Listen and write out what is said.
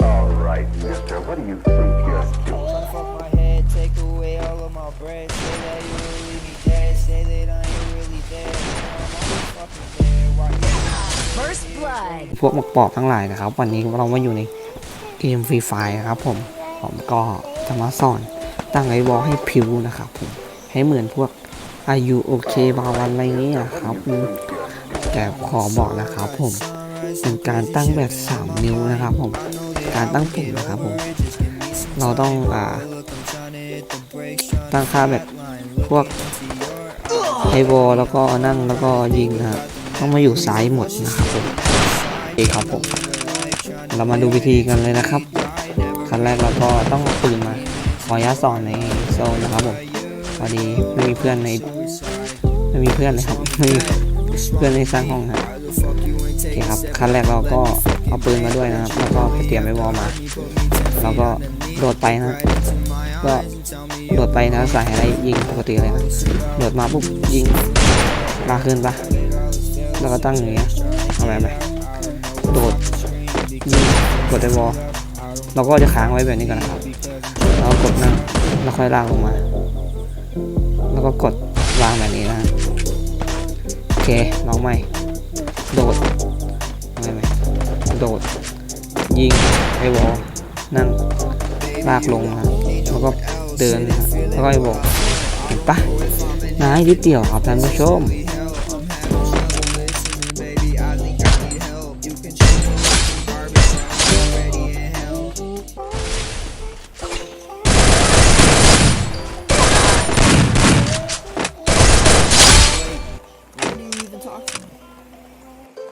Alright, mister, what do you think you're doing? Trying to fuck my head, take away all of my bread. Say that you really be dead, say that I ain't really dead. I'm always fucking dead. Why First blood. พวกหมกปอบทั้งหลายนะครับ วันนี้เรามาอยู่ในเกมฟรีไฟนะครับผม ผมก็จะมาสอนตั้งไอวอลให้ผิวนะครับผม ให้เหมือนพวกอายุโอเคบาวันอะไรเงี้ยครับ แต่ขอบอกนะครับผมเป็นการตั้งแบบ 3 นิ้วนะครับผม การตั้งปุ่มนะครับผม เราต้องอ่าตั้งค่าแบบพวกไอวอลแล้วก็นั่งแล้วก็ยิงนะครับต้องมาอยู่ซ้ายหมดนะครับผมโอเคครับผม เรามาดูวิธีกันเลยนะครับ ขั้นแรกเราก็ต้องปืนมาขออนุญาตสอนในโซนนะครับผม พอดีไม่มีเพื่อนในไม่มีเพื่อนเลยครับไม่มีเพื่อนในสร้างห้องครับโอเคครับขั้นแรกเราก็เอาปืนมาด้วยนะครับ แล้วก็เตรียมไว้วอลมาแล้วก็โดดไปนะก็โดดไปนะสายอะไรยิงปกติเลยนะโดดมาปุ๊บยิงลาขึ้นปะแล้วก็ตั้งอย่างเงี้ยเอาแบบไหมโดดยิงกดไอวอลเราก็จะค้างไว้แบบนี้ก่อนนะครับแล้วกดนั่งแล้วค่อยลากลงมา ก็กดวางแบบนี้นะโอเคลองใหม่ โดดไม่ไหมโดด ยิงไอวอลนั่งลากลงนะแล้วก็เดินนะแล้วก็ไอวอลเห็นปะนายนิดเดียวครับท่านผู้ชม What are